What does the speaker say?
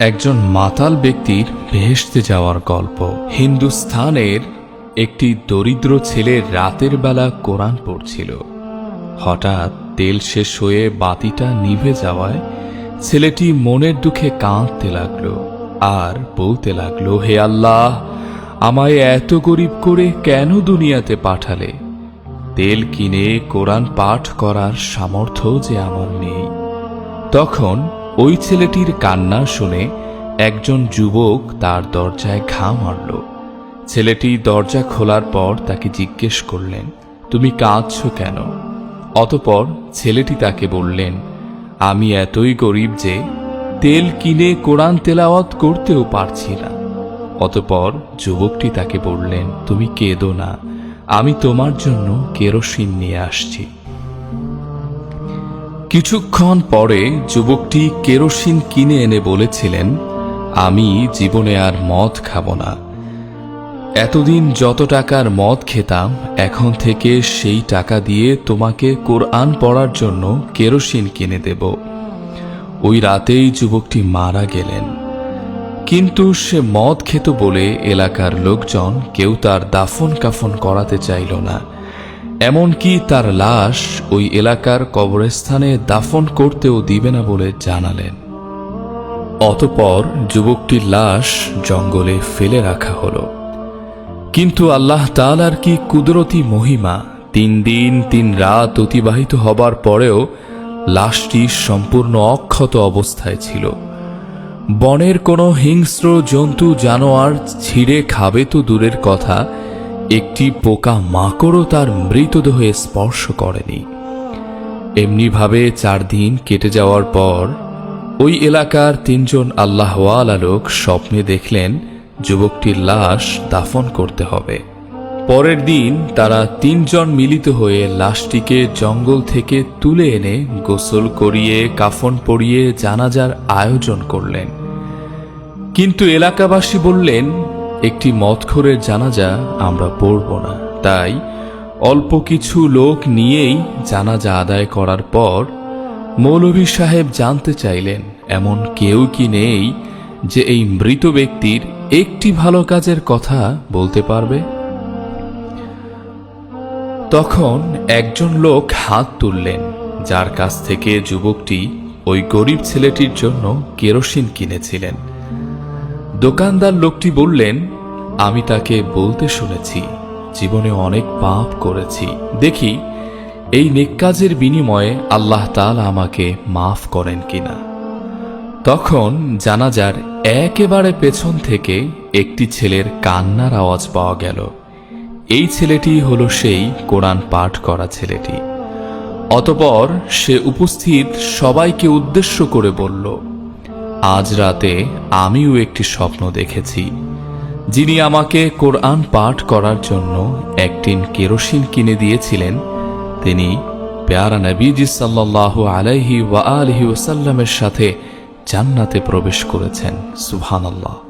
একজন মাতাল ব্যক্তির ভেসতে যাওয়ার গল্প। হিন্দুস্থানের একটি দরিদ্র ছেলে রাতের বেলা কোরআন পড়ছিল। হঠাৎ তেল শেষ হয়ে বাতিটা নিভে যাওয়ায় ছেলেটি মনের দুঃখে কাঁদতে লাগল আর বলতে লাগল, হে আল্লাহ, আমায় এত গরিব করে কেন দুনিয়াতে পাঠালে? তেল কিনে কোরআন পাঠ করার সামর্থ্য যে আমার নেই। তখন ওই ছেলেটির কান্না শুনে একজন যুবক তার দরজায় ঘা মারল। ছেলেটি দরজা খোলার পর তাকে জিজ্ঞেস করলেন, তুমি কাঁদছ কেন? অতপর ছেলেটি তাকে বললেন, আমি এতই গরিব যে তেল কিনে কোরআন তেলাওয়াত করতেও পারছি না। অতপর যুবকটি তাকে বললেন, তুমি কেঁদো না, আমি তোমার জন্য কেরোসিন নিয়ে আসছি। কিছুক্ষণ পরে যুবকটি কেরোসিন কিনে এনে বলেছিলেন, আমি জীবনে আর মদ খাব না। এতদিন যত টাকার মদ খেতাম, এখন থেকে সেই টাকা দিয়ে তোমাকে কোরআন পড়ার জন্য কেরোসিন কিনে দেব ওই রাতেই যুবকটি মারা গেলেন। কিন্তু সে মদ খেত বলে এলাকার লোকজন কেউ তার দাফন কাফন করাতে চাইল না। এমনকি তার লাশ ওই এলাকার কবরস্থানে দাফন করতেও দিবে না বলে জানালেন। অতপর যুবকটির লাশ জঙ্গলে ফেলে রাখা হলো। কিন্তু আল্লাহ তালার কি কুদরতি মহিমা তিন দিন তিন রাত অতিবাহিত হবার পরেও লাশটি সম্পূর্ণ অক্ষত অবস্থায় ছিল। বনের কোনো হিংস্র জন্তু জানোয়ার ছিঁড়ে খাবে তো দূরের কথা একটি পোকা মাকড়ও তার মৃতদেহে স্পর্শ করেনি। এমনিভাবে চার দিন কেটে যাওয়ার পর ওই এলাকার তিনজন আল্লাহওয়ালা লোক স্বপ্নে দেখলেন যুবকটির লাশ দাফন করতে হবে। পরের দিন তারা তিনজন মিলিত হয়ে লাশটিকে জঙ্গল থেকে তুলে এনে গোসল করিয়ে, কাফন পরিয়ে, জানাজার আয়োজন করলেন। কিন্তু এলাকাবাসী বললেন একটি মদখোরের জানাজা আমরা পড়ব না। তাই অল্প কিছু লোক নিয়েই জানাজা আদায় করার পর মৌলভী সাহেব জানতে চাইলেন, এমন কেউ কি নেই যে এই মৃত ব্যক্তির একটি ভালো কাজের কথা বলতে পারবে? তখন একজন লোক হাত তুললেন, যার কাছ থেকে যুবকটি ওই গরিব ছেলেটির জন্য কেরোসিন কিনেছিলেন। দোকানদার লোকটি বললেন, আমি তাকে বলতে শুনেছি, জীবনে অনেক পাপ করেছি। দেখি, এই নেককাজের বিনিময়ে আল্লাহ তাআলা আমাকে মাফ করেন কিনা? তখন জানাজার একেবারে পেছন থেকে একটি ছেলের কান্নার আওয়াজ পাওয়া গেল। এই ছেলেটি হলো সেই কোরআন পাঠ করা ছেলেটি। অতপর সে উপস্থিত সবাইকে উদ্দেশ্য করে বলল আজ রাতে আমিও একটি স্বপ্ন দেখেছি, যিনি আমাকে কোরআন পাঠ করার জন্য একটিন কেরোসিন কিনে দিয়েছিলেন। তিনি পেয়ারা নবীজি সাল্লাহ আলাইহি ওয়া আলহি ওসাল্লামের সাথে জান্নাতে প্রবেশ করেছেন। সুবহানাল্লাহ।